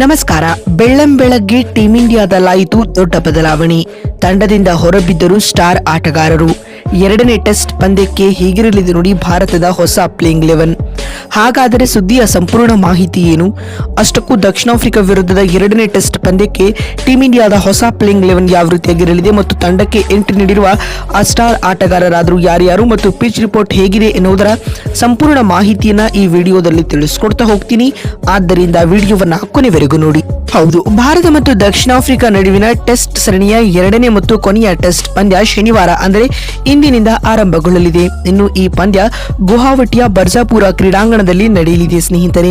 ನಮಸ್ಕಾರ. ಬೆಳ್ಳಂಬೆಳಗ್ಗೆ ಟೀಂ ಇಂಡಿಯಾದಲ್ಲಾಯಿತು ದೊಡ್ಡ ಬದಲಾವಣೆ. ತಂಡದಿಂದ ಹೊರಬಿದ್ದರು ಸ್ಟಾರ್ ಆಟಗಾರರು. ಎರಡನೇ ಟೆಸ್ಟ್ ಪಂದ್ಯಕ್ಕೆ ಹೀಗಿರಲಿದೆ ನೋಡಿ ಭಾರತದ ಹೊಸ ಪ್ಲೇಯಿಂಗ್ ಲೆವೆನ್. ಹಾಗಾದರೆ ಸುದ್ದಿಯ ಸಂಪೂರ್ಣ ಮಾಹಿತಿ ಏನು? ಅಷ್ಟಕ್ಕೂ ದಕ್ಷಿಣ ಆಫ್ರಿಕಾ ವಿರುದ್ಧದ ಎರಡನೇ ಟೆಸ್ಟ್ ಪಂದ್ಯಕ್ಕೆ ಟೀಂ ಇಂಡಿಯಾದ ಹೊಸ ಪ್ಲೇಯಿಂಗ್ ಲೆವೆನ್ ಯಾವ ರೀತಿಯಾಗಿರಲಿದೆ ಮತ್ತು ತಂಡಕ್ಕೆ ಎಂಟ್ರಿ ನೀಡಿರುವ ಆ ಸ್ಟಾರ್ ಆಟಗಾರರಾದರೂ ಯಾರ್ಯಾರು ಮತ್ತು ಪಿಚ್ ರಿಪೋರ್ಟ್ ಹೇಗಿದೆ ಎನ್ನುವುದರ ಸಂಪೂರ್ಣ ಮಾಹಿತಿಯನ್ನ ಈ ವಿಡಿಯೋದಲ್ಲಿ ತಿಳಿಸ್ಕೊಡ್ತಾ ಹೋಗ್ತೀನಿ. ಆದ್ದರಿಂದ ವಿಡಿಯೋವನ್ನ ಕೊನೆವರೆಗೂ ನೋಡಿ. ಹೌದು, ಭಾರತ ಮತ್ತು ದಕ್ಷಿಣ ಆಫ್ರಿಕಾ ನಡುವಿನ ಟೆಸ್ಟ್ ಸರಣಿಯ ಎರಡನೇ ಮತ್ತು ಕೊನೆಯ ಟೆಸ್ಟ್ ಪಂದ್ಯ ಶನಿವಾರ ಅಂದರೆ ಇಂದಿನಿಂದ ಆರಂಭಗೊಳ್ಳಲಿದೆ. ಇನ್ನು ಈ ಪಂದ್ಯ ಗುವಾಹಟಿಯ ಬರ್ಜಾಪುರ ಕ್ರೀಡಾಂಗಣದಲ್ಲಿ ನಡೆಯಲಿದೆ ಸ್ನೇಹಿತರೆ.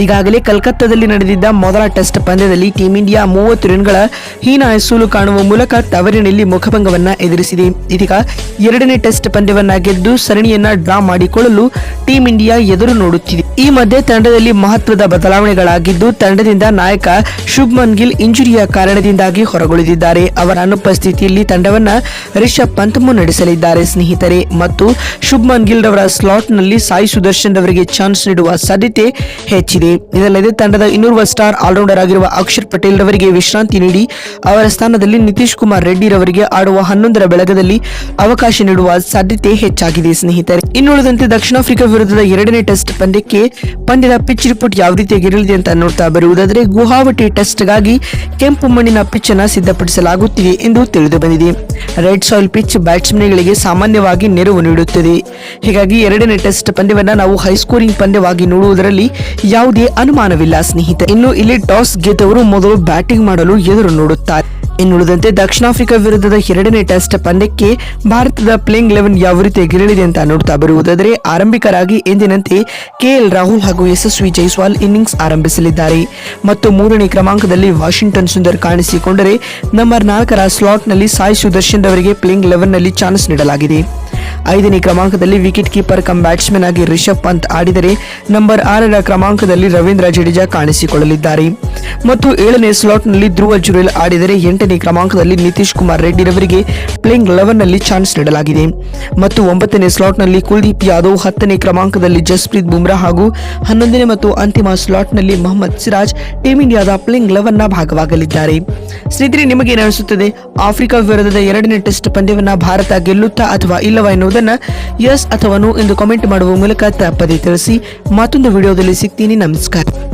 ಈಗಾಗಲೇ ಕಲ್ಕತ್ತಾದಲ್ಲಿ ನಡೆದಿದ್ದ ಮೊದಲ ಟೆಸ್ಟ್ ಪಂದ್ಯದಲ್ಲಿ ಟೀಂ ಇಂಡಿಯಾ ಮೂವತ್ತು ರನ್ಗಳ ಹೀನ ಹೆಸೂಲು ಕಾಣುವ ಮೂಲಕ ತವರಿನಲ್ಲಿ ಮುಖಭಂಗವನ್ನು ಎದುರಿಸಿದೆ. ಇದೀಗ ಎರಡನೇ ಟೆಸ್ಟ್ ಪಂದ್ಯವನ್ನ ಗೆದ್ದು ಸರಣಿಯನ್ನ ಡ್ರಾ ಮಾಡಿಕೊಳ್ಳಲು ಟೀಂ ಇಂಡಿಯಾ ಎದುರು ನೋಡುತ್ತಿದೆ. ಈ ಮಧ್ಯೆ ತಂಡದಲ್ಲಿ ಮಹತ್ವದ ಬದಲಾವಣೆಗಳಾಗಿದ್ದು, ತಂಡದಿಂದ ನಾಯಕ ಶುಭ್ಮನ್ ಗಿಲ್ ಇಂಜುರಿಯ ಕಾರಣದಿಂದಾಗಿ ಹೊರಗುಳಿದಿದ್ದಾರೆ. ಅವರ ಅನುಪಸ್ಥಿತಿಯಲ್ಲಿ ತಂಡವನ್ನ ರಿಷಬ್ ಪಂತ್ ಮುನ್ನಡೆಸಲಿದ್ದಾರೆ ಸ್ನೇಹಿತರೆ. ಮತ್ತು ಶುಭ್ಮನ್ ಗಿಲ್ ರವರ ಸ್ಲಾಟ್ನಲ್ಲಿ ಸಾಯಿ ಸುದರ್ಶನ್ ರವರಿಗೆ ಚಾನ್ಸ್ ನೀಡುವ ಸಾಧ್ಯತೆ ಹೆಚ್ಚಿದೆ. ಇದಲ್ಲದೆ ತಂಡದ ಇನ್ನೋರ್ವ ಸ್ಟಾರ್ ಆಲ್ರೌಂಡರ್ ಆಗಿರುವ ಅಕ್ಷರ್ ಪಟೇಲ್ ರವರಿಗೆ ವಿಶ್ರಾಂತಿ ನೀಡಿ, ಅವರ ಸ್ಥಾನದಲ್ಲಿ ನಿತೀಶ್ ಕುಮಾರ್ ರೆಡ್ಡಿ ರವರಿಗೆ ಆಡುವ ಹನ್ನೊಂದರ ಬೆಳಗದಲ್ಲಿ ಅವಕಾಶ ನೀಡುವ ಸಾಧ್ಯತೆ ಹೆಚ್ಚಾಗಿದೆ ಸ್ನೇಹಿತರೆ. ಇನ್ನುಳಿದಂತೆ ದಕ್ಷಿಣ ಆಫ್ರಿಕಾ ವಿರುದ್ಧದ ಎರಡನೇ ಟೆಸ್ಟ್ ಪಂದ್ಯಕ್ಕೆ ಪಂದ್ಯದ ಪಿಚ್ ರಿಪೋರ್ಟ್ ಯಾವ ರೀತಿಯಾಗಿರಲಿದೆ ಅಂತ ನೋಡ್ತಾ ಬರುವುದಾದರೆ ಗುವಾಹಟಿ ಟೆಸ್ಟ್ಗಾಗಿ ಕೆಂಪು ಮಣ್ಣಿನ ಪಿಚ್ ಅನ್ನ ಸಿದ್ಧಪಡಿಸಲಾಗುತ್ತಿದೆ ಎಂದು ತಿಳಿದು ಬಂದಿದೆ. ರೆಡ್ ಸಾಯಿಲ್ ಪಿಚ್ ಬ್ಯಾಟ್ಸ್ಮನ್ಗಳಿಗೆ ಸಾಮಾನ್ಯವಾಗಿ ನೆರವು ನೀಡುತ್ತದೆ. ಹೀಗಾಗಿ ಎರಡನೇ ಟೆಸ್ಟ್ ಪಂದ್ಯವನ್ನ ನಾವು ಹೈಸ್ಕೋರಿಂಗ್ ಪಂದ್ಯವಾಗಿ ನೋಡುವುದರಲ್ಲಿ ಯಾವುದೇ ಅನುಮಾನವಿಲ್ಲ ಸ್ನೇಹಿತ ಇನ್ನು ಇಲ್ಲಿ ಟಾಸ್ ಗೆದ್ದವರು ಮೊದಲು ಬ್ಯಾಟಿಂಗ್ ಮಾಡಲು ಎದುರು ನೋಡುತ್ತಾರೆ. ಇನ್ನುಳಿದಂತೆ ದಕ್ಷಿಣ ಆಫ್ರಿಕಾ ವಿರುದ್ಧದ ಎರಡನೇ ಟೆಸ್ಟ್ ಪಂದ್ಯಕ್ಕೆ ಭಾರತದ ಪ್ಲೇಯಿಂಗ್ ಲೆವೆನ್ ಯಾವ ರೀತಿ ಗಿರಲಿದೆ ಅಂತ ನೋಡ್ತಾ ಬರುವುದಾದರೆ, ಆರಂಭಿಕರಾಗಿ ಎಂದಿನಂತೆ ಕೆಎಲ್ ರಾಹುಲ್ ಹಾಗೂ ಯಶಸ್ವಿ ಜೈಸ್ವಾಲ್ ಇನ್ನಿಂಗ್ಸ್ ಆರಂಭಿಸಲಿದ್ದಾರೆ. ಮತ್ತು ಮೂರನೇ ಕ್ರಮಾಂಕದಲ್ಲಿ ವಾಷಿಂಗ್ಟನ್ ಸುಂದರ್ ಕಾಣಿಸಿಕೊಂಡರೆ ನಂಬರ್ ನಾಲ್ಕರ ಸ್ಲಾಟ್ನಲ್ಲಿ ಸಾಯಿ ಸುದರ್ಶನ್ ಅವರಿಗೆ ಪ್ಲೇಯಿಂಗ್ ಲೆವೆನ್ನಲ್ಲಿ ಚಾನ್ಸ್ ನೀಡಲಾಗಿದೆ. ಐದನೇ ಕ್ರಮಾಂಕದಲ್ಲಿ ವಿಕೆಟ್ ಕೀಪರ್ ಕಮ್ ಬ್ಯಾಟ್ಸ್ಮನ್ ಆಗಿ ರಿಷಬ್ ಪಂತ್ ಆಡಿದರೆ ನಂಬರ್ ಆರರ ಕ್ರಮಾಂಕದಲ್ಲಿ ರವೀಂದ್ರ ಜಡೇಜಾ ಕಾಣಿಸಿಕೊಳ್ಳಲಿದ್ದಾರೆ. ಮತ್ತು ಏಳನೇ ಸ್ಲಾಟ್ನಲ್ಲಿ ಧ್ರುವ ಜುರೇಲ್ ಆಡಿದರೆ ಎಂಟನೇ ಕ್ರಮಾಂಕದಲ್ಲಿ ನಿತೀಶ್ ಕುಮಾರ್ ರೆಡ್ಡಿ ರವರಿಗೆ ಪ್ಲೇಯಿಂಗ್ ಲೆವೆನ್ನಲ್ಲಿ ಚಾನ್ಸ್ ನೀಡಲಾಗಿದೆ. ಮತ್ತು ಒಂಬತ್ತನೇ ಸ್ಲಾಟ್ನಲ್ಲಿ ಕುಲ್ದೀಪ್ ಯಾದವ್ ಹತ್ತನೇ ಕ್ರಮಾಂಕದಲ್ಲಿ ಜಸ್ಪ್ರೀತ್ ಬುಮ್ರಾ ಹಾಗೂ ಹನ್ನೊಂದನೇ ಮತ್ತು ಅಂತಿಮ ಸ್ಲಾಟ್ನಲ್ಲಿ ಮೊಹಮ್ಮದ್ ಸಿರಾಜ್ ಟೀಂ ಇಂಡಿಯಾದ ಪ್ಲೇಯಿಂಗ್ ಲೆವೆನ್ನ ಭಾಗವಾಗಲಿದ್ದಾರೆ. ಸ್ನೇಹಿತರೆ ನಿಮಗೇನು ಅನಿಸುತ್ತದೆ? ಆಫ್ರಿಕಾ ವಿರುದ್ಧದ ಎರಡನೇ ಟೆಸ್ಟ್ ಪಂದ್ಯವನ್ನ ಭಾರತ ಗೆಲ್ಲುತ್ತಾ ಅಥವಾ ಇಲ್ಲವ ಎನ್ನುವುದನ್ನ ಎಸ್ ಅಥವಾ ನೋ ಎಂದು ಕಾಮೆಂಟ್ ಮಾಡುವ ಮೂಲಕ ತಪ್ಪದೇ ತಿಳಿಸಿ ಮತ್ತೊಂದು ವಿಡಿಯೋದಲ್ಲಿ ಸಿಗ್ತೀನಿ. ನಮಸ್ಕಾರ.